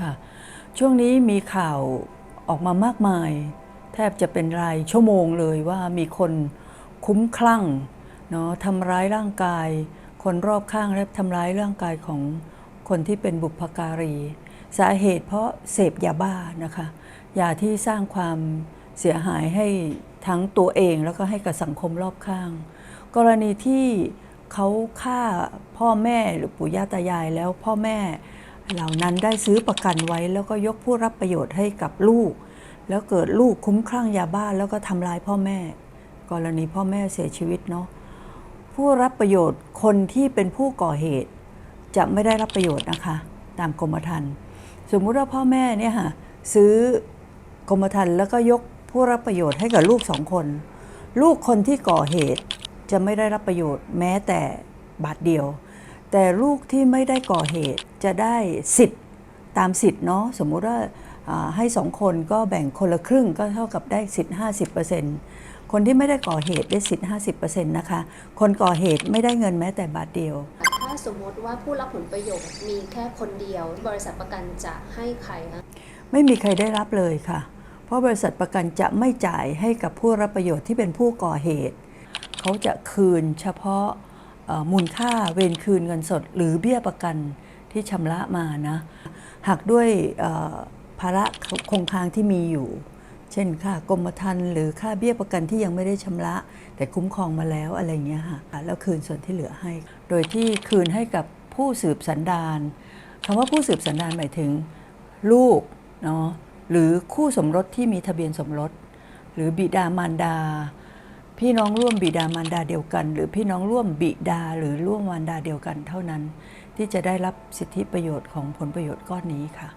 ค่ะ ช่วงนี้มีข่าวออกมามากมาย แทบจะเป็นรายชั่วโมงเลยว่ามีคนคุ้มคลั่งเนาะทำร้ายร่างกาย คนรอบข้างและทำร้ายร่างกายของคนที่เป็นบุพการี สาเหตุเพราะเสพยาบ้านะคะยาที่สร้างความเสียหายให้ทั้งตัวเองแล้วก็ให้กับสังคมรอบข้าง กรณีที่เขาฆ่าพ่อแม่หรือปู่ย่าตายายแล้วพ่อแม่ เหล่านั้นได้ซื้อประกันไว้แล้วก็ยกผู้รับประโยชน์ให้กับลูก แล้วเกิดลูกคุ้มคลั่งยาบ้าแล้วก็ทำร้ายพ่อแม่ กรณีพ่อแม่เสียชีวิตเนาะผู้รับประโยชน์คนที่เป็นผู้ก่อเหตุ จะไม่ได้รับประโยชน์นะคะ ตามกรมธรรม์สมมุติว่าพ่อแม่เนี่ยค่ะซื้อกรมธรรม์แล้วก็ยกผู้รับประโยชน์ให้กับลูกสองคน ลูกคนที่ก่อเหตุจะไม่ได้รับประโยชน์แม้แต่บาทเดียว แต่ลูกที่ไม่ได้ก่อเหตุจะได้สิทธิ์ตามสิทธิ์เนาะสมมุติว่าอ่าให้สองคนก็แบ่งคนละครึ่งก็เท่ากับได้สิทธิ์50%คนที่ไม่ได้ก่อเหตุได้สิทธิ์50%นะคะ คนก่อเหตุไม่ได้เงินแม้แต่บาทเดียว ถ้าสมมติว่าผู้รับผลประโยชน์มีแค่คนเดียว บริษัทประกันจะให้ใครคะไม่มีใครได้รับเลยค่ะ เพราะบริษัทประกันจะไม่จ่ายให้กับผู้รับประโยชน์ที่เป็นผู้ก่อเหตุ เขาจะคืนเฉพาะเอ่อ มูลค่าเวรคืนเงินสด หรือเบี้ยประกันที่ชำระมานะหากด้วยภาระคงค้างที่มีอยู่ เช่นค่ากรมธรรม์หรือค่าเบี้ยประกันที่ยังไม่ได้ชำระ แต่คุ้มครองมาแล้วอะไรเงี้ยค่ะแล้วคืนส่วนที่เหลือให้ โดยที่คืนให้กับผู้สืบสันดานคำว่าผู้สืบสันดานหมายถึงลูกเนาะหรือคู่สมรสที่มีทะเบียนสมรส หรือบิดามารดา พี่น้องร่วมบิดามารดาเดียวกัน หรือพี่น้องร่วมบิดาหรือร่วมมารดาเดียวกันเท่านั้น ที่จะได้รับสิทธิประโยชน์ของผลประโยชน์ก้อนนี้ค่ะ